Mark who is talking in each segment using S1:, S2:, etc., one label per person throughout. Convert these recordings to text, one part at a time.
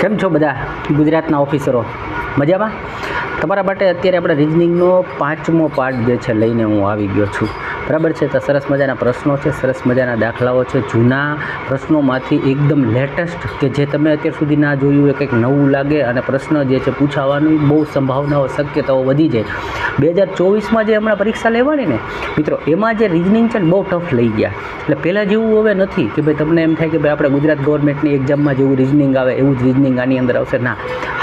S1: કેમ છો બધા ગુજરાતના ઓફિસરો મજામાં? તમારા માટે અત્યારે આપણે રિઝનિંગનો પાંચમો પાર્ટ જે છે લઈને હું આવી ગયો છું. બરાબર છે? તો સરસ મજાના પ્રશ્નો છે, સરસ મજાના દાખલાઓ છે. જૂના પ્રશ્નોમાંથી એકદમ લેટેસ્ટ કે જે તમે અત્યાર સુધી ના જોયું એ કંઈક નવું લાગે અને પ્રશ્ન જે છે પૂછાવાની બહુ સંભાવનાઓ, શક્યતાઓ વધી જાય. બે હજાર ચોવીસમાં જે હમણાં પરીક્ષા લેવાની ને, મિત્રો, એમાં જે રિઝનિંગ છે ને બહુ ટફ લઈ ગયા. એટલે પહેલાં જેવું હવે નથી કે ભાઈ તમને એમ થાય કે ભાઈ આપણે ગુજરાત ગવર્મેન્ટની એક્ઝામમાં જેવું રિઝનિંગ આવે, એવું જ રિઝનિંગ આની અંદર આવશે. ના,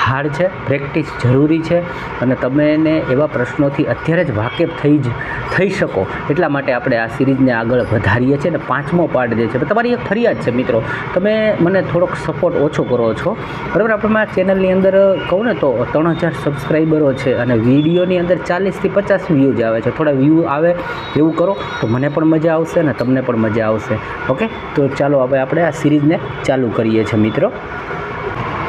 S1: હાર્ડ છે પ્રેક્ટિસ જરૂરી છે. અને તમે એને એવા પ્રશ્નોથી અત્યારે જ વાકેફ થઈ જ થઈ શકો. એટલા માટે આપણે આ સિરીઝને આગળ વધારીએ છીએ અને પાંચમો પાર્ટ જે છે, તમારી એક ફરિયાદ છે મિત્રો. તમે મને થોડોક સપોર્ટ ઓછો કરો છો. બરાબર, આપણે આ ચેનલની અંદર કહું ને તો ત્રણ હજાર સબસ્ક્રાઈબરો છે અને વિડીયોની અંદર ચાલીસથી પચાસ વ્યૂઝ આવે છે. થોડા વ્યૂ આવે એવું કરો તો મને પણ મજા આવશે અને તમને પણ મજા આવશે. ઓકે તો ચાલો હવે આપણે આ સિરીઝને ચાલુ કરીએ છીએ મિત્રો.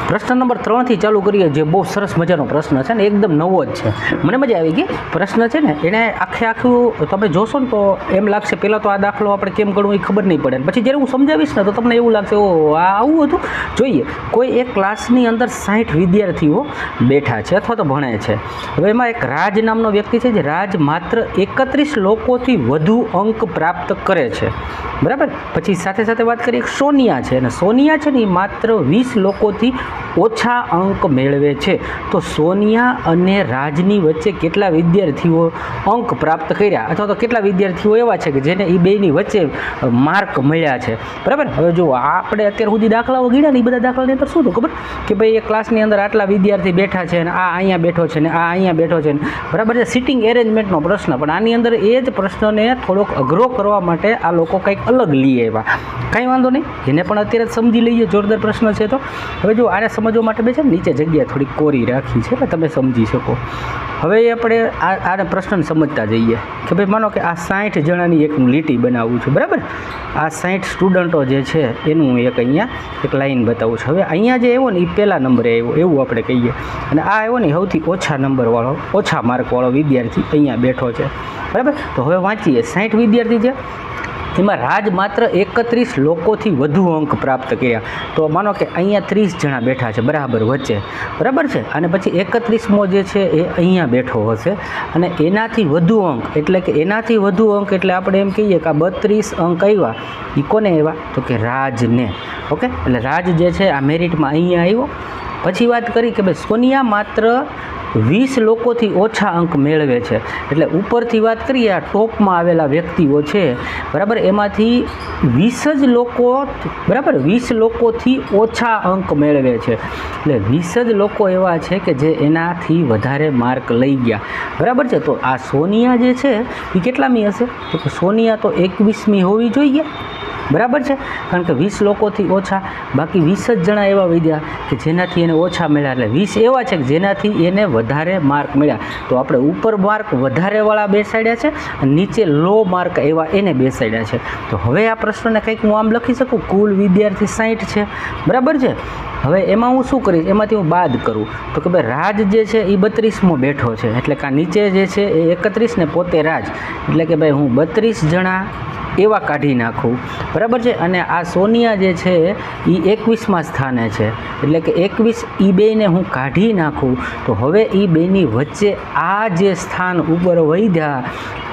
S1: પ્રશ્ન નંબર ત્રણથી ચાલુ કરીએ જે બહુ સરસ મજાનો પ્રશ્ન છે ને, એકદમ નવો જ છે. મને મજા આવી ગઈ. પ્રશ્ન છે ને, એને આખે આખું તમે જોશો ને તો એમ લાગશે પહેલાં તો આ દાખલો આપણે કેમ કરવું એ ખબર નહીં પડે. પછી જ્યારે હું સમજાવીશ ને તો તમને એવું લાગશે ઓ આ આવું હતું? જોઈએ, કોઈ એક ક્લાસની અંદર સાઠ વિદ્યાર્થીઓ બેઠા છે અથવા તો ભણે છે. હવે એમાં એક રાજ નામનો વ્યક્તિ છે, જે રાજ માત્ર એકત્રીસ લોકોથી વધુ અંક પ્રાપ્ત કરે છે. બરાબર? પછી સાથે સાથે વાત કરીએ સોનિયા છે. અને સોનિયા છે ને, એ માત્ર વીસ લોકોથી ઓછા અંક મેળવે છે. તો સોનિયા અને રાજની વચ્ચે કેટલા વિદ્યાર્થીઓ અંક પ્રાપ્ત કર્યા? અથવા તો કેટલા વિદ્યાર્થીઓ એવા છે કે જેને એ બેની વચ્ચે માર્ક મળ્યા છે? બરાબર? હવે જો આપણે અત્યાર સુધી દાખલાઓ ગણ્યા ને એ બધા દાખલાની અંદર શું હતું ખબર? કે ભાઈ એ ક્લાસની અંદર આટલા વિદ્યાર્થી બેઠા છે અને આ અહીંયા બેઠો છે ને આ અહીંયા બેઠો છે ને બરાબર છે? સિટિંગ એરેન્જમેન્ટનો પ્રશ્ન, પણ આની અંદર એ જ પ્રશ્નને થોડોક અઘરો કરવા માટે આ લોકો કંઈક અલગ લઈએ એવા કાંઈ વાંધો નહીં, એને પણ અત્યારે સમજી લઈએ, જોરદાર પ્રશ્ન છે તો. હવે જો આને સમજવા માટે બે છે ને, નીચે જગ્યા થોડી કોરી રાખી છે, એટલે તમે સમજી શકો. હવે આપણે આ, આને પ્રશ્નને સમજતા જઈએ કે ભાઈ માનો કે આ સાઠ જણાની એક લીટી બનાવું છું, બરાબર? આ સાઠ સ્ટુડન્ટો જે છે, એનું એક અહીંયા એક લાઈન બતાવું છું. હવે અહીંયા જે આવ્યો ને એ પહેલા નંબરે આવ્યો, એવું આપણે કહીએ. અને આ આવ્યો ને, સૌથી ઓછા નંબરવાળો ઓછા માર્કવાળો વિદ્યાર્થી અહીંયા બેઠો છે. બરાબર? તો હવે વાંચીએ. સાઠ વિદ્યાર્થી છે એમાં રાજ માત્ર એકત્રીસ લોકોથી વધુ અંક પ્રાપ્ત કર્યા. તો માનો કે અહીંયા ત્રીસ જણા બેઠા છે, બરાબર વચ્ચે. બરાબર છે? અને પછી એકત્રીસમો જે છે એ અહીંયા બેઠો હશે. અને એનાથી વધુ અંક, એટલે કે એનાથી વધુ અંક, એટલે આપણે એમ કહીએ કે આ બત્રીસ અંક આવ્યા. એ કોને આવ્યા? તો કે રાજને. ઓકે? એટલે રાજ જે છે આ મેરિટમાં અહીંયા આવ્યો. પછી વાત કરી કે ભાઈ સોનિયા માત્ર વીસ લોકોથી ઓછા અંક મેળવે છે. એટલે ઉપરથી વાત કરીએ, આ ટોપમાં આવેલા વ્યક્તિઓ છે, બરાબર? એમાંથી વીસ જ લોકો, બરાબર? વીસ લોકોથી ઓછા અંક મેળવે છે. એટલે વીસ જ લોકો એવા છે કે જે એનાથી વધારે માર્ક લઈ ગયા. બરાબર છે? તો આ સોનિયા જે છે એ કેટલામી હશે? તો સોનિયા તો એકવીસમી હોવી જોઈએ. બરાબર છે? કારણ કે વીસ લોકોથી ઓછા, બાકી વીસ જ જણા એવા વિદ્યા કે જેનાથી એને ઓછા મળ્યા. એટલે વીસ એવા છે કે જેનાથી એને વધારે માર્ક મળ્યા. તો આપણે ઉપર માર્ક વધારેવાળા બેસાડ્યા છે અને નીચે લો માર્ક એવા એને બેસાડ્યા છે. તો હવે આ પ્રશ્નને કંઈક હું આમ લખી શકું? કુલ વિદ્યાર્થી સાહીઠ છે. બરાબર છે? હવે એમાં હું શું કરીશ? એમાંથી હું બાદ કરું. તો કે ભાઈ રાજ જે છે એ બત્રીસમો બેઠો છે. એટલે કે નીચે જે છે એ એકત્રીસ ને પોતે રાજ. એટલે કે ભાઈ હું બત્રીસ જણા એવા કાઢી નાખું. બરાબર છે? અને આ સોનિયા જે છે એ એકવીસમાં સ્થાને છે. એટલે કે એકવીસ એ બેને હું કાઢી નાખું, તો હવે એ બેની વચ્ચે આ જે સ્થાન ઉપર વધ્યા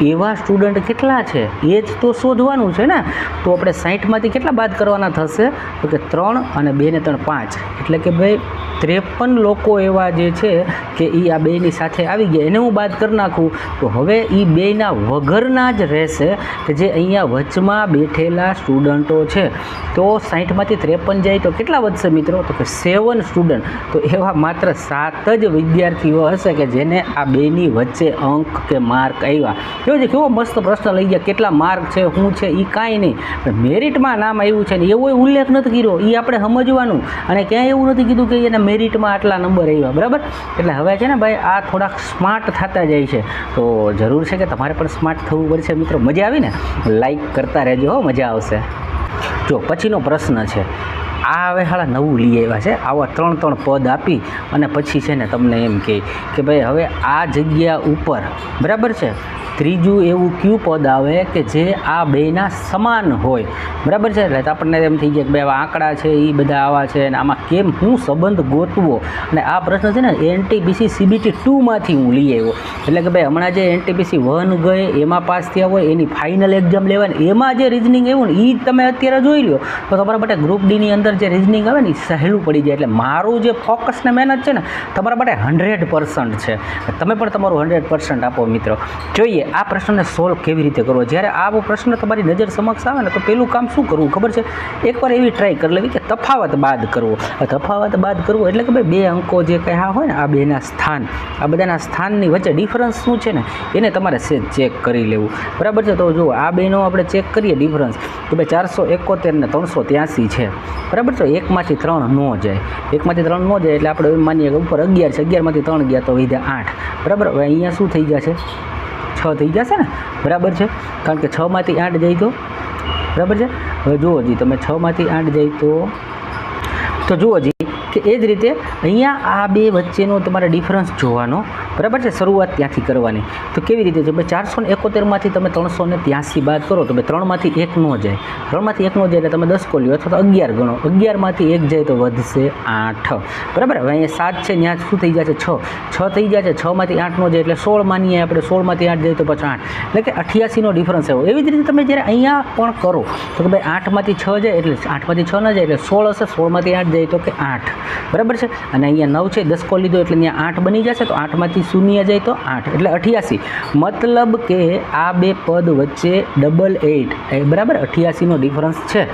S1: એવા સ્ટુડન્ટ કેટલા છે? એ જ તો શોધવાનું છે ને? તો આપણે સાહીઠમાંથી કેટલા બાદ કરવાના થશે? તો કે ત્રણ અને બે ને ત્રણ પાંચ. એટલે કે ભાઈ, ત્રેપન લોકો એવા જે છે કે એ આ બેની સાથે આવી ગયા. એને હું બાદ કરી નાખું. તો હવે એ બેના વગરના જ રહેશે કે જે અહીંયા વચમાં બેઠેલા સ્ટુડન્ટો છે. તો સાહીઠમાંથી ત્રેપન જાય તો કેટલા વધશે મિત્રો? તો કે સેવન સ્ટુડન્ટ. તો એવા માત્ર સાત જ વિદ્યાર્થીઓ હશે કે જેને આ બેની વચ્ચે અંક કે માર્ક આવ્યા. જો છે કેવો મસ્ત પ્રશ્ન લઈ ગયા, કેટલા માર્ક છે, શું છે એ કાંઈ નહીં. મેરિટમાં નામ આવ્યું છે ને એવો ઉલ્લેખ નથી કર્યો. એ આપણે સમજવાનું. અને ક્યાંય એવું નથી કીધું કે એને મેરિટમાં આટલા નંબર આવ્યા. બરાબર? એટલે હવે છે ને ભાઈ, આ થોડાક સ્માર્ટ થતા જાય છે. તો જરૂર છે કે તમારે પણ સ્માર્ટ થવું પડશે મિત્રો. મજા આવી ને? લાઈક કરતા રહેજો હો, મજા આવશે. જો, પછીનો પ્રશ્ન છે. આ હવે હાળા નવું લઈ આવ્યા છે. આવા ત્રણ ત્રણ પદ આપી અને પછી છે ને તમને એમ કહે કે ભાઈ હવે આ જગ્યા ઉપર, બરાબર છે? ત્રીજું એવું ક્યુ પદ આવે કે જે આ બેના સમાન હોય. બરાબર છે? એટલે આપણને એમ થઈ જાય કે ભાઈ આંકડા છે એ બધા આવા છે, અને આમાં કેમ હું સંબંધ ગોતવો? અને આ પ્રશ્ન છે ને એનટીપીસી સીબીટી ટુમાંથી હું લઈ આવ્યો. એટલે કે ભાઈ, હમણાં જે એનટીપીસી વન ગઈ, એમાં પાસ થયા હોય, એની ફાઇનલ એક્ઝામ લેવાની, એમાં જે રિઝનિંગ આવ્યું ને એ તમે અત્યારે જોઈ લો તો તમારા માટે ગ્રુપ ડીની અંદર જે રિઝનિંગ આવે ને એ સહેલું પડી જાય. એટલે મારું જે ફોકસ ને મહેનત છે ને, તમારા માટે હંડ્રેડ છે. તમે પણ તમારું હંડ્રેડ આપો, મિત્રો. જોઈએ. આ પ્રશ્નને સોલ્વ કેવી રીતે કરવો? જ્યારે આવો પ્રશ્ન તમારી નજર સમક્ષ આવે ને, તો પહેલું કામ શું કરવું ખબર છે? એકવાર એવી ટ્રાય કરી લેવી કે તફાવત બાદ કરવો. તફાવત બાદ કરવો એટલે કે ભાઈ બે અંકો જે કહ્યા હોય ને, આ બેના સ્થાન, આ બધાના સ્થાનની વચ્ચે ડિફરન્સ શું છે ને, એને તમારે સેજ ચેક કરી લેવું. બરાબર છે? તો જુઓ, આ બેનો આપણે ચેક કરીએ ડિફરન્સ કે ભાઈ ચારસો એકોતેર ને ત્રણસો ત્યાંસી છે. બરાબર છે? એકમાંથી ત્રણ ન જાય. એકમાંથી ત્રણ ન જાય એટલે આપણે માનીએ કે ઉપર અગિયાર છે. અગિયારમાંથી ત્રણ ગયા તો વધ્યા આઠ. બરાબર? હવે અહીંયા શું થઈ જશે? છ થઈ જશે ને? બરાબર છે? કારણ કે છમાંથી આઠ જાય તો? બરાબર છે? હવે જુઓ જી તમે છમાંથી આઠ જાય તો? તો જુઓ જી કે એ જ રીતે અહીંયા આ બે વચ્ચેનો તમારે ડિફરન્સ જોવાનો બરાબર છે? શરૂઆત ત્યાંથી કરવાની. તો કેવી રીતે? છે ભાઈ ચારસો ને એકોતેરમાંથી તમે ત્રણસો ને ત્યાંસી બાદ કરો, તો ભાઈ ત્રણમાંથી એક ન જાય. ત્રણમાંથી એક ન જાય એટલે તમે દસ કોલ્યો અથવા તો અગિયાર ગણો. અગિયારમાંથી એક જાય તો વધશે આઠ. બરાબર? હવે અહીંયા સાત છે ત્યાં શું થઈ જશે? છ. છ થઈ જશે છમાંથી આઠ ન જાય એટલે સોળ માનીએ આપણે. સોળમાંથી આઠ જાય તો પછી આઠ. એટલે કે અઠ્યાસીનો ડિફરન્સ આવ્યો એવી જ રીતે તમે જ્યારે અહીંયા પણ કરો, તો કે ભાઈ આઠમાંથી છ જાય એટલે આઠમાંથી છ ન જાય એટલે સોળ હશે સોળમાંથી આઠ જાય તો કે આઠ. બરાબર છે? અને અહીંયા નવ છે, દસ કોલ લીધો એટલે અહીંયા આઠ બની જશે, તો આઠમાંથી શૂન્ય જાય તો આઠ, એટલે અઠ્યાસી. મતલબ કે આ બે પદ વચ્ચે ડબલ એઇટ એ બરાબર અઠ્યાસીનો ડિફરન્સ છે.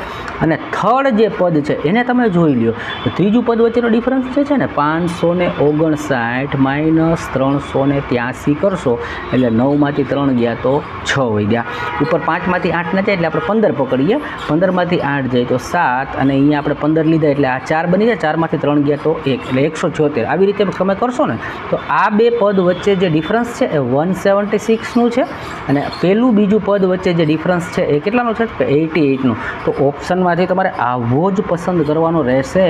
S1: અને થર્ડ જે પદ છે, એને તમે જોઈ લ્યો. ત્રીજું પદ વચ્ચેનો ડિફરન્સ જે છે ને પાંચસો ને ઓગણસાઠ માઇનસ ત્રણસો ને ત્યાંસી કરશો, એટલે નવમાંથી ત્રણ ગયા તો છ હોય ગયા. ઉપર પાંચમાંથી આઠ ના જાય, એટલે આપણે પંદર પકડીએ. પંદરમાંથી આઠ જાય તો સાત, અને અહીંયા આપણે પંદર લીધા, એટલે આ ચાર બની જાય. ચારમાંથી ત્રણ ગયા તો એક, એટલે એકસો છોતેર. આવી રીતે તમે કરશો ને, તો આ બે પદ વચ્ચે જે ડિફરન્સ છે એ વન સેવન્ટી સિક્સનું છે અને પહેલું બીજું પદ વચ્ચે જે ડિફરન્સ છે એ કેટલાનું છે? કે એટી એઇટનું તો ઓપ્શનમાંથી તમારે આવો જ પસંદ કરવાનો રહેશે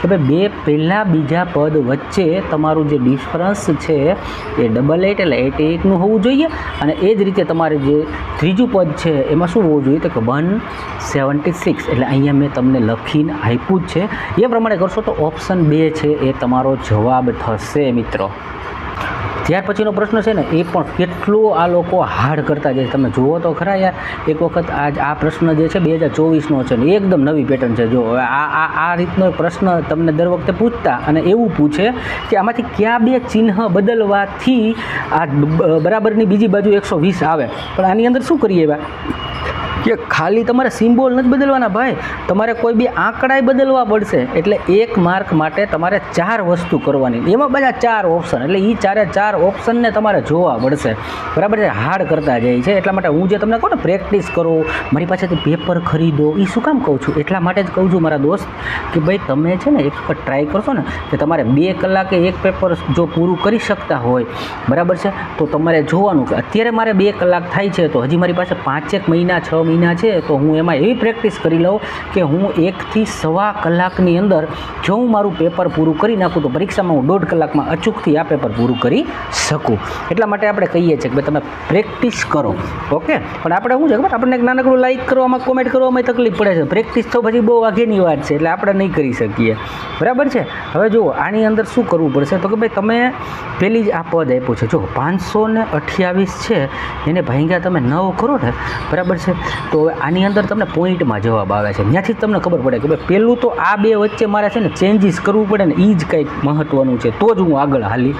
S1: કે ભાઈ બે પહેલાં બીજા પદ વચ્ચે તમારું જે ડિફરન્સ છે એ ડબલ એટ એટલે એટી એઇટનું હોવું જોઈએ અને એ જ રીતે તમારે જે ત્રીજું પદ છે એમાં શું હોવું જોઈએ? તો કે વન સેવન્ટી સિક્સ એટલે અહીંયા મેં તમને લખીને આપ્યું જ છે. એ પ્રમાણે કરશો તો ઓપ્શન બે છે એ તમારો જવાબ થશે, મિત્રો. ત્યાર પછીનો પ્રશ્ન છે ને, એ પણ કેટલો આ લોકો હાર્ડ કરતા જાય તમે જુઓ તો ખરા યાર, એક વખત આજ આ પ્રશ્ન જે છે, બે હજાર ચોવીસનો છે ને, એકદમ નવી પેટર્ન છે. જો, હવે આ આ આ રીતનો પ્રશ્ન તમને દર વખતે પૂછતા અને એવું પૂછે કે આમાંથી કયા બે ચિહ્ન બદલવાથી આ બરાબરની બીજી બાજુ એકસો વીસ આવે. પણ આની અંદર શું કરીએ એવા? કે ખાલી તમારે સિમ્બોલ નથી બદલવાના ભાઈ. તમારે કોઈ બી આંકડાય બદલવા પડશે. એટલે એક માર્ક માટે તમારે ચાર વસ્તુ કરવાની. એમાં બધા ચાર ઓપ્શન એટલે એ ચારે ચાર ઓપ્શનને તમારે જોવા પડશે બરાબર છે? હાર્ડ કરતા જાય છે. એટલા માટે હું જે તમને કહું ને, પ્રેક્ટિસ કરો. મારી પાસેથી પેપર ખરીદો. એ શું કામ કહું છું? એટલા માટે જ કહું છું મારા દોસ્ત, કે ભાઈ તમે છે ને એક વખત ટ્રાય કરશો ને, કે તમારે બે કલાકે એક પેપર જો પૂરું કરી શકતા હોય, બરાબર છે? તો તમારે જોવાનું કે અત્યારે મારે બે કલાક થાય છે, તો હજી મારી પાસે પાંચેક મહિના, છ મહિના છે, તો હું એમાં એવી પ્રેક્ટિસ કરી લઉં કે હું એકથી સવા કલાકની અંદર જો હું મારું પેપર પૂરું કરી નાખું, તો પરીક્ષામાં હું દોઢ કલાકમાં અચૂકથી આ પેપર પૂરું કરી શકું. એટલા માટે આપણે કહીએ છીએ કે ભાઈ તમે પ્રેક્ટિસ કરો ઓકે પણ આપણે શું છે ખબર? આપણને એક નાનકડું લાઇક કરવામાં કોમેન્ટ કરવામાં તકલીફ પડે છે. પ્રેક્ટિસ તો પછી બહુ આગેની વાત છે, એટલે આપણે નહીં કરી શકીએ. બરાબર છે? હવે જુઓ, આની અંદર શું કરવું પડશે? તો કે ભાઈ તમે પેલી જ આ પદ આપ્યું છે. જો પાંચસો ને અઠ્યાવીસ છે, એને ભાંગ્યા તમે નવ કરો ને, બરાબર છે? તો હવે આની અંદર તમને પોઈન્ટમાં જવાબ આવે છે. ત્યાંથી તમને ખબર પડે કે ભાઈ પહેલું તો આ બે વચ્ચે મારે છે ને ચેન્જીસ કરવું પડે ને એ જ કંઈક મહત્ત્વનું છે. તો જ હું આગળ હાલી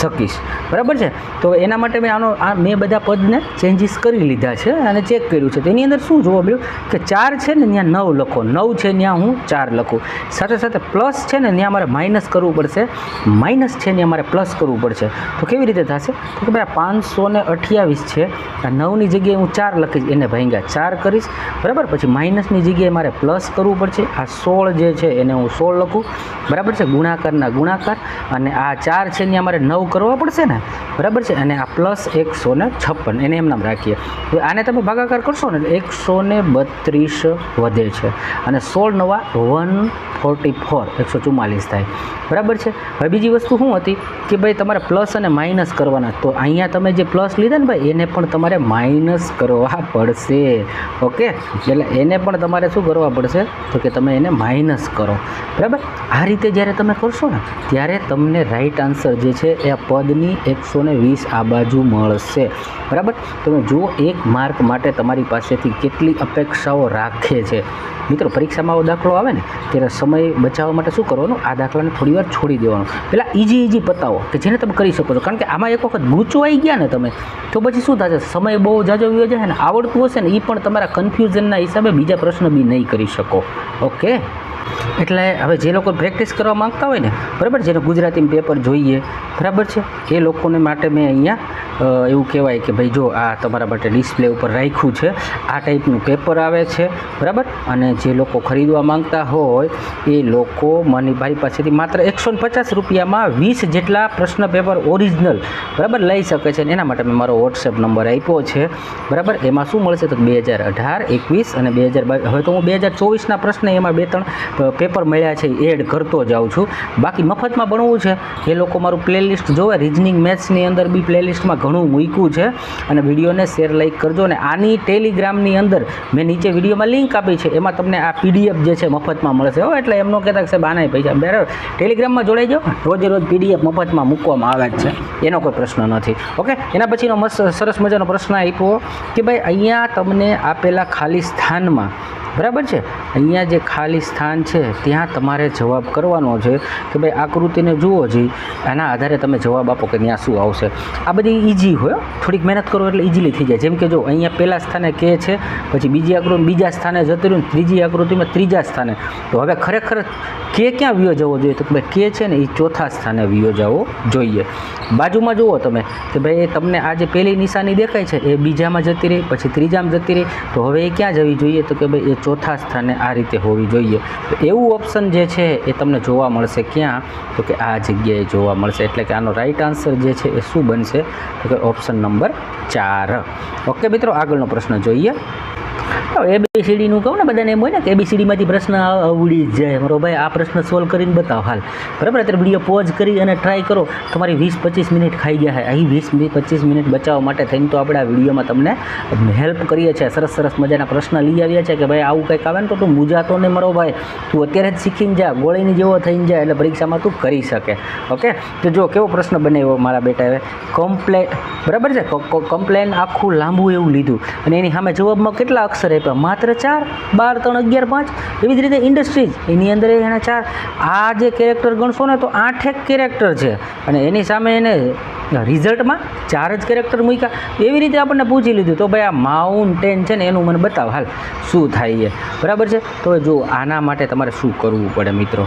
S1: શકીશ. બરાબર છે? તો એના માટે મેં આનો, આ મેં બધા પદને ચેન્જીસ કરી લીધા છે અને ચેક કર્યું છે. તો એની અંદર શું જોવા મળ્યું? કે ચાર છે ને ત્યાં નવ લખો. નવ છે ત્યાં હું ચાર લખું. સાથે સાથે પ્લસ છે ને ત્યાં મારે માઇનસ કરવું પડશે. માઇનસ છે ત્યાં મારે પ્લસ કરવું પડશે. તો કેવી રીતે થશે? તો કે ભાઈ પાંચસો ને અઠ્યાવીસ છે. આ નવની જગ્યાએ હું ચાર લખીશ. એને ભાંગ્યા. ચાર ચાર કરીશ. બરાબર? પછી માઇનસની જગ્યાએ મારે પ્લસ કરવું પડશે. આ સોળ જે છે એને હું સોળ લખું. બરાબર છે? ગુણાકારના ગુણાકાર. અને આ ચાર છે ત્યાં મારે નવ કરવા પડશે ને? બરાબર છે? અને આ પ્લસ એકસો ને છપ્પન. એને એમ નામ રાખીએ. હવે આને તમે ભાગાકાર કરશો ને, એટલે એકસો ને બત્રીસ વધે છે. અને સોળ નવા વન ફોર્ટી ફોર, એકસો ચુમ્માલીસ થાય. બરાબર છે? હવે બીજી વસ્તુ શું હતી? કે ભાઈ તમારે પ્લસ અને માઇનસ કરવાના. તો અહીંયા તમે જે પ્લસ લીધા ને ભાઈ, એને પણ તમારે માઇનસ કરવા પડશે. ઓકે? એટલે એને પણ તમારે શું કરવા પડશે? તો કે તમે એને માઇનસ કરો. બરાબર? આ રીતે જ્યારે તમે કરશો ને, ત્યારે તમને રાઈટ આન્સર જે છે એ પદની એકસો વીસ આ બાજુ મળશે. બરાબર? તમે જુઓ એક માર્ક માટે તમારી પાસેથી કેટલી અપેક્ષાઓ રાખે છે. મિત્રો, પરીક્ષામાં આવો દાખલો આવે ને, ત્યારે સમય બચાવવા માટે શું કરવાનું? આ દાખલાને થોડી વાર છોડી દેવાનું. પહેલાં ઇઝી ઇઝી પતાવો, કે જેને તમે કરી શકો છો. કારણ કે આમાં એક વખત ગૂંચવાઈ ગયા ને તમે, તો પછી શું થશે? સમય બહુ જાજો વયો છે ને, આવડતું હશે ને એ પણ તમારા કન્ફ્યુઝનના હિસાબે બીજા પ્રશ્ન બી નહીં કરી શકો. ઓકે એટલે હવે જે લોકો પ્રેક્ટિસ કરવા માગતા હોય ને, બરાબર જેને ગુજરાતી પેપર જોઈએ, બરાબર છે? એ લોકોને માટે મેં અહીંયા એવું કહેવાય કે ભાઈ જો આ તમારા માટે ડિસ્પ્લે ઉપર રાખ્યું છે, આ ટાઈપનું પેપર આવે છે, બરાબર? અને જે લોકો ખરીદવા માંગતા હોય, એ લોકો મને મારી પાસેથી માત્ર એકસો પચાસ રૂપિયામાં વીસ જેટલા પ્રશ્ન પેપર ઓરિજિનલ બરાબર, લઈ શકે છે. એના માટે મેં મારો વોટ્સએપ નંબર આપ્યો છે, બરાબર? એમાં શું મળશે તો બે હજાર અઢાર, એકવીસ અને બે હજાર હવે તો હું બે હજાર ચોવીસના પ્રશ્ન એમાં બે ત્રણ પેપર મળ્યા છે એડ કરતો જાઉં છું. બાકી મફતમાં ભણવું છે. એ લોકો મારું પ્લેલિસ્ટ જોવે રિઝનિંગ મેથ્સની અંદર બી પ્લેલિસ્ટમાં ઘણું મૂક્યું છે. અને વિડીયોને શેર લાઈક કરજો. ને આની ટેલિગ્રામની અંદર મેં નીચે વિડીયોમાં લિંક આપી છે. એમાં તમને આ પીડીએફ જે છે, મફતમાં મળશે. હો, એટલે એમનો કહેતા સાહેબ, આનાય પૈસા. બરાબર ટેલિગ્રામમાં જોડાઈ જાઓ. રોજે રોજ પીડીએફ મફતમાં મૂકવામાં આવે જ છે. એનો કોઈ પ્રશ્ન નથી. ઓકે? એના પછીનો મસ્ત, સરસ મજાનો પ્રશ્ન આપ્યો કે ભાઈ, અહીંયા તમને આપેલા ખાલી સ્થાનમાં બરાબર છે? અહીંયા જે ખાલી સ્થાન છે, ત્યાં તમારે જવાબ કરવાનો છે કે ભાઈ આકૃતિને જુઓ જી. એના આધારે તમે જવાબ આપો કે ત્યાં શું આવશે. આ બધી ઇઝી હોય થોડીક મહેનત કરો એટલે ઇઝીલી થઈ જાય. જેમ કે જો અહીંયા પહેલાં સ્થાને કે છે, પછી બીજી આકૃતિ બીજા સ્થાને જતું રહ્યું ત્રીજી આકૃતિમાં ત્રીજા સ્થાને. તો હવે ખરેખર કે ક્યાં વિયો જવો જોઈએ? તો ભાઈ કે છે ને એ ચોથા સ્થાને વિયો જવો જોઈએ. બાજુમાં જુઓ તમે કે ભાઈ તમને આ જે પહેલી નિશાની દેખાય છે, એ બીજામાં જતી રહી, પછી ત્રીજામાં જતી રહી. તો હવે એ ક્યાં જવી જોઈએ? તો કે ભાઈ એ ચોથા સ્થાને આ રીતે હોવી જોઈએ. તો એવું ઓપ્શન જે છે એ તમને જોવા મળશે ક્યાં? તો કે આ જગ્યાએ જોવા મળશે. એટલે કે આનો રાઈટ આન્સર જે છે એ શું બનશે? તો કે ઓપ્શન નંબર ચાર. ઓકે મિત્રો, આગળનો પ્રશ્ન જોઈએ. એબીસીડીનું કહું ને, બધાને એમ હોય ને કે એબીસીડીમાંથી પ્રશ્ન આવડી જ જાય. મારો ભાઈ, આ પ્રશ્ન સોલ્વ કરીને બતાવો હાલ. બરાબર? અત્યારે વીડિયો પોઝ કરી અને ટ્રાય કરો. તમારી વીસ પચીસ મિનિટ ખાઈ ગયા છે અહીં વીસ પચીસ મિનિટ બચાવવા માટે થઈને તો આપણે આ વિડીયોમાં તમને હેલ્પ કરીએ છીએ. સરસ સરસ મજાના પ્રશ્ન લઈ આવ્યા છે કે ભાઈ, આવું કંઈક આવે ને તો તું મૂજાતો ને મારો ભાઈ. તું અત્યારે જ શીખીને જા. ગોળીની જેવો થઈને જાય એટલે પરીક્ષામાં તું કરી શકે. ઓકે? તો જો, કેવો પ્રશ્ન બનાવ્યો મારા બેટાએ કમ્પ્લેન બરાબર છે? કમ્પ્લેન આખું લાંબુ એવું લીધું. અને એની સામે જવાબમાં કેટલા અક્ષર આપ્યા માત્ર ચાર, બાર, ત્રણ, અગિયાર, પાંચ, એવી જ રીતે ઇન્ડસ્ટ્રીઝ. એની અંદર એના ચાર, આ જે કેરેક્ટર ગણશો ને તો આઠેક કેરેક્ટર છે. અને એની સામે એને રિઝલ્ટમાં ચાર જ કેરેક્ટર મૂક્યા. એવી રીતે આપણને પૂછી લીધું તો ભાઈ આ માઉન્ટેન છે ને એનું મને બતાવ હાલ, શું થાય છે બરાબર છે? તો જો આના માટે તમારે શું કરવું પડે મિત્રો?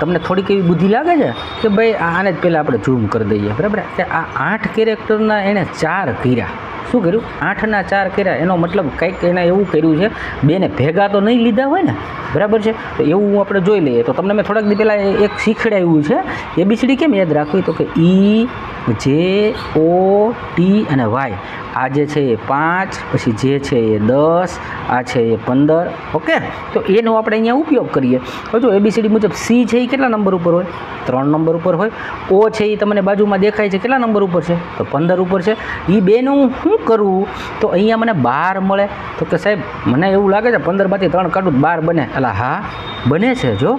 S1: તમને થોડીક એવી બુદ્ધિ લાગે છે કે ભાઈ આને જ પહેલાં આપણે ઝૂમ કરી દઈએ. બરાબર? કે આ આઠ કેરેક્ટરના એણે ચાર કર્યા. શું કર્યું? આઠના ચાર કર્યા. એનો મતલબ કંઈક એને એવું કર્યું છે. બેને ભેગા તો નહીં લીધા હોય ને? બરાબર છે? તો એવું આપણે જોઈ લઈએ. તો તમને મેં થોડાક દી પહેલાં એક શીખડાવ્યું છે. એબીસીડી કેમ યાદ રાખવી? તો કે ઈ જે ઓ, ટી અને વાય. આ જે છે એ પાંચ, પછી જે છે એ દસ, આ છે એ પંદર. ઓકે? તો એનો આપણે અહીંયા ઉપયોગ કરીએ. જો એબીસીડી મુજબ સી છે એ કેટલા નંબર ઉપર હોય? ત્રણ નંબર ઉપર હોય. ઓ છે એ તમને બાજુમાં દેખાય છે કેટલા નંબર ઉપર છે? તો પંદર ઉપર છે. એ બેનું શું કરવું તો અહીંયા મને બાર મળે. તો કે સાહેબ, મને એવું લાગે છે પંદરમાંથી ત્રણ કાઢું બાર બને. એટલે હા, બને છે જો.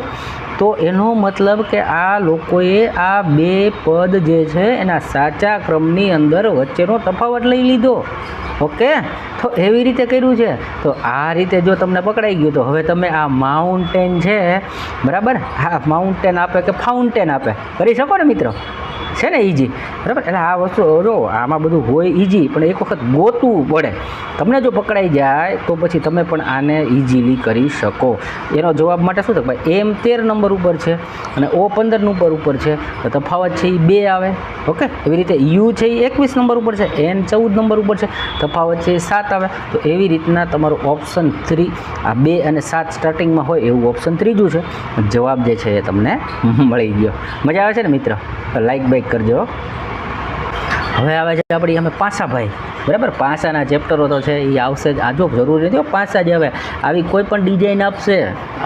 S1: તો એનો મતલબ કે આ લોકોએ આ બે પદ જે છે, એના સાચા ક્રમની અંદર વચ્ચેનો તફાવત લઈ લીધો. ઓકે? તો એવી રીતે કર્યું છે. તો આ રીતે જો તમને પકડાઈ ગયું, તો હવે તમે આ માઉન્ટેન છે, બરાબર? હા, માઉન્ટેન આપે કે ફાઉન્ટેન આપે? કરી શકો ને મિત્રો? છે ને ઈજી, બરાબર? એટલે આ વસ્તુ જો, આમાં બધું હોય ઇઝી પણ એક વખત ગોતવું પડે. તમને જો પકડાઈ જાય, તો પછી તમે પણ આને ઇઝીલી કરી શકો. એનો જવાબ માટે શું થાય? ભાઈ, એમ તેર નંબર ઉપર છે અને ઓ પંદર નંબર ઉપર છે. તો તફાવત છે એ બે આવે, ઓકે? એવી રીતે યુ છે એ એકવીસ નંબર ઉપર છે, એન ચૌદ નંબર ઉપર છે. તફાવત છે એ સાત આવે. તો એવી રીતના તમારું ઓપ્શન થ્રી, આ બે અને સાત સ્ટાર્ટિંગમાં હોય એવું ઓપ્શન ત્રીજું છે. જવાબ જે છે એ તમને મળી ગયો. મજા આવે છે ને મિત્ર? લાઇક બાઈક કરજો. હવે આવે છે આપણી અમે પાસાભાઈ. બરાબર? પાસાના ચેપ્ટરો તો છે એ આવશે જ. આજો જરૂરી નથી પાસા જ હવે. આવી કોઈ પણ ડિઝાઇન આપશે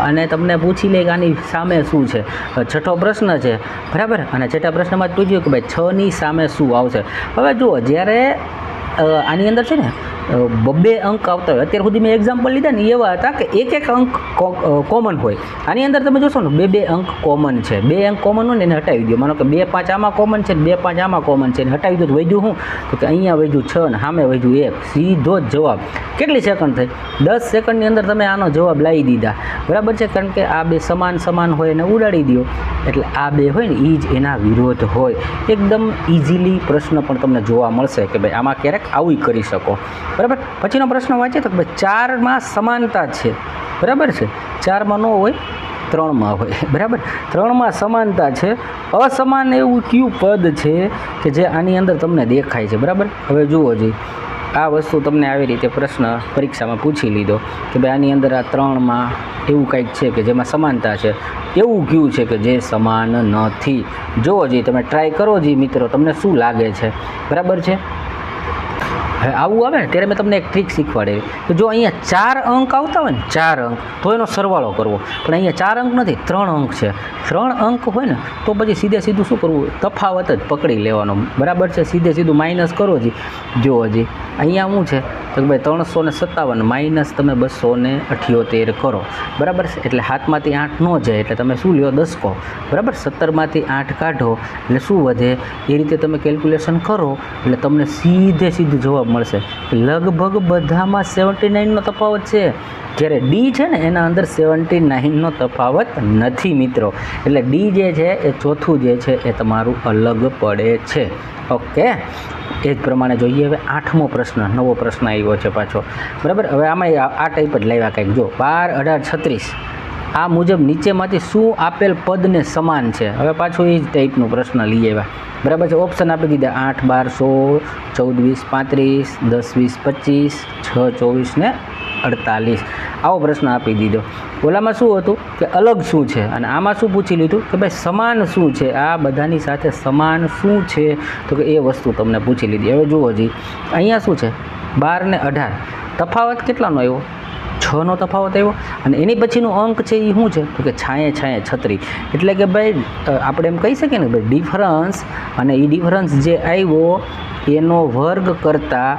S1: અને તમને પૂછી લે કે આની સામે શું છે. છઠ્ઠો પ્રશ્ન છે, બરાબર? અને છઠ્ઠા પ્રશ્નમાં જ પૂછ્યું કે ભાઈ છની સામે શું આવશે. હવે જુઓ, જ્યારે આની અંદર છે ને બબ્બે અંક આવતા હોય. અત્યાર સુધી મેં એક્ઝામ્પલ લીધા ને એવા હતા કે એક એક અંક કોમન હોય. આની અંદર તમે જોશો ને, બે બે અંક કોમન છે. બે અંક કોમન હોય ને એને હટાવી દો માનો કે બે, પાંચ આમાં કોમન છે ને બે, પાંચ આમાં કોમન છે. ને હટાવી દો તો વધ્યું શું તો કે અહીંયા વધ્યું છ ને સામે વધ્યું એક. સીધો જ જવાબ. કેટલી સેકન્ડ થઈ? દસ સેકન્ડની અંદર તમે આનો જવાબ લાવી દીધા. બરાબર છે? કારણ કે આ બે સમાન સમાન હોય એને ઉડાડી દો એટલે આ બે હોય ને એ જ એના વિરોધ હોય. એકદમ ઇઝીલી પ્રશ્ન પણ તમને જોવા મળશે કે ભાઈ આમાં ક્યારેક આવું કરી શકો. બરાબર? પછીનો પ્રશ્ન વાંચીએ તો ચારમાં સમાનતા છે. બરાબર છે? ચારમાં ન હોય, ત્રણમાં હોય. બરાબર? ત્રણમાં સમાનતા છે. અસમાન એવું કયું પદ છે કે જે આની અંદર તમને દેખાય છે? બરાબર? હવે જુઓ જી. આ વસ્તુ તમને આવી રીતે પ્રશ્ન પરીક્ષામાં પૂછી લીધો કે ભાઈ આની અંદર આ ત્રણમાં એવું કંઈક છે કે જેમાં સમાનતા છે? એવું કયું છે કે જે સમાન નથી? જુઓ જી, તમે ટ્રાય કરો જી મિત્રો, તમને શું લાગે છે? બરાબર છે? હવે આવું આવે ને, ત્યારે મેં તમને એક ટ્રીક શીખવાડેલી. કે જો અહીંયા ચાર અંક આવતા હોય ને, ચાર અંક, તો એનો સરવાળો કરવો. પણ અહીંયા ચાર અંક નથી, ત્રણ અંક છે. ત્રણ અંક હોય ને, તો પછી સીધે સીધું શું કરવું? તફાવત જ પકડી લેવાનો. બરાબર છે? સીધે સીધું માઇનસ કરો જી જો હજી, અહીંયા શું છે? તો ભાઈ ત્રણસો ને સત્તાવન માઇનસ તમે બસો ને અઠ્યોતેર કરો. બરાબર છે? એટલે હાથમાંથી આઠ ન જાય, એટલે તમે શું લ્યો? દસકો બરાબર? સત્તરમાંથી આઠ કાઢો, એટલે શું વધે? એ રીતે તમે કેલ્ક્યુલેશન કરો, એટલે તમને સીધે સીધું જવાબ મળશે. લગભગ બધામાં સેવન્ટી નાઇનનો તફાવત છે. જ્યારે ડી છે ને, એના અંદર સેવન્ટી નાઇનનો તફાવત નથી મિત્રો. એટલે ડી જે છે, એ ચોથું જે છે, એ તમારું અલગ પડે છે. ઓકે? એ જ પ્રમાણે જોઈએ. હવે આઠમો પ્રશ્ન, નવો પ્રશ્ન આવ્યો છે પાછો. બરાબર? હવે આમાં આ ટાઈપ જ લાવ્યા કંઈક. જો, બાર, અઢાર, છત્રીસ. આ મુજબ નીચેમાંથી શું આપેલ પદને સમાન છે? હવે પાછું એ જ ટાઈપનો પ્રશ્ન લઈ આવ્યા. બરાબર છે? ઓપ્શન આપી દીધા. આઠ, બાર, સોળ, ચૌદ, વીસ, પાંત્રીસ, દસ, વીસ, પચીસ, છ, ચોવીસ ને અડતાલીસ. આવો પ્રશ્ન આપી દીધો. ઓલામાં શું હતું કે અલગ શું છે? અને આમાં શું પૂછી લીધું કે ભાઈ સમાન શું છે? આ બધાની સાથે સમાન શું છે? તો કે એ વસ્તુ તમને પૂછી લીધી. હવે જુઓ જી, અહીંયા શું છે? બાર ને અઢાર. તફાવત કેટલાનો આવ્યો? છનો તફાવત આવ્યો. અને એની પછીનું અંક છે એ શું છે? તો કે છાંયે છાંયે છત્રી. એટલે કે ભાઈ આપણે એમ કહી શકીએ ને ભાઈ ડિફરન્સ અને એ ડિફરન્સ જે આવ્યો, એનો વર્ગ કરતાં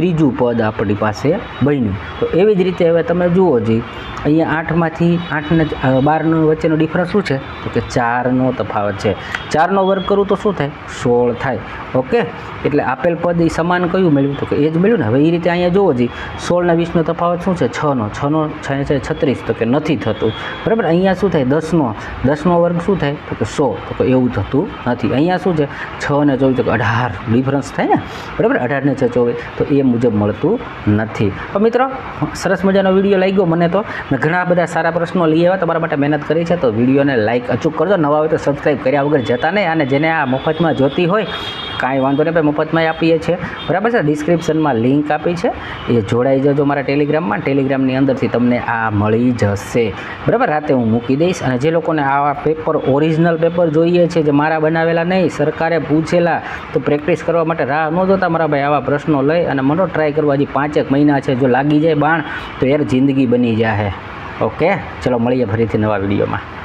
S1: ત્રીજું પદ આપણી પાસે બન્યું. તો એવી જ રીતે હવે તમે જુઓ જી અહીંયા આઠમાંથી આઠને બારનો વચ્ચેનો ડિફરન્સ શું છે? તો કે ચારનો તફાવત છે. ચારનો વર્ગ કરું તો શું થાય? સોળ થાય. ઓકે? એટલે આપેલ પદ એ સમાન કયું મળ્યું? તો કે એ જ મળ્યું ને. હવે એ રીતે અહીંયા જુઓ જી સોળના વીસનો તફાવત શું છે? છનો. છનો છ છે છત્રીસ. તો કે નથી થતું. બરાબર? અહીંયા શું થાય? દસનો. દસનો વર્ગ શું થાય? તો કે સો. તો કે એવું થતું નથી. અહીંયા શું છે? છ ને ચોવીસ. તો કે અઢાર ડિફરન્સ થાય ને? બરાબર? અઢારને છ ચોવીસ. તો એ મુજબ મળતું નથી. તો મિત્રો, સરસ મજાનો વીડિયો લાગ્યો મને તો. મેં ઘણા બધા સારા પ્રશ્નો લઈ આવ્યા. તમારા માટે મહેનત કરી છે તો વિડીયોને લાઇક અચૂક કરજો. નવા હોય તો સબસ્ક્રાઈબ કર્યા વગર જતા નહીં. અને જેને આ મફતમાં જોતી હોય, કાંઈ વાંધો નહીં ભાઈ મફતમાં આપીએ છીએ. બરાબર છે? ડિસ્ક્રિપ્શનમાં લિંક આપી છે. એ જોડાઈ જજો મારા ટેલિગ્રામમાં ટેલિગ્રામની અંદરથી તમને આ મળી જશે. બરાબર? રાતે હું મૂકી દઈશ. અને જે લોકોને આવા પેપર ઓરિજિનલ પેપર જોઈએ છે, જે મારા બનાવેલા નહીં, સરકારે પૂછેલા, તો પ્રેક્ટિસ કરવા માટે રાહ ન જોતા. મારા ભાઈ આવા પ્રશ્નો લઈ અને મને ટ્રાય કરવા હજી પાંચેક મહિના છે. જો લાગી જાય બાણ, તો યાર જિંદગી બની જાય ઓકે ચલો, મળીએ ફરીથી નવા વિડીયોમાં.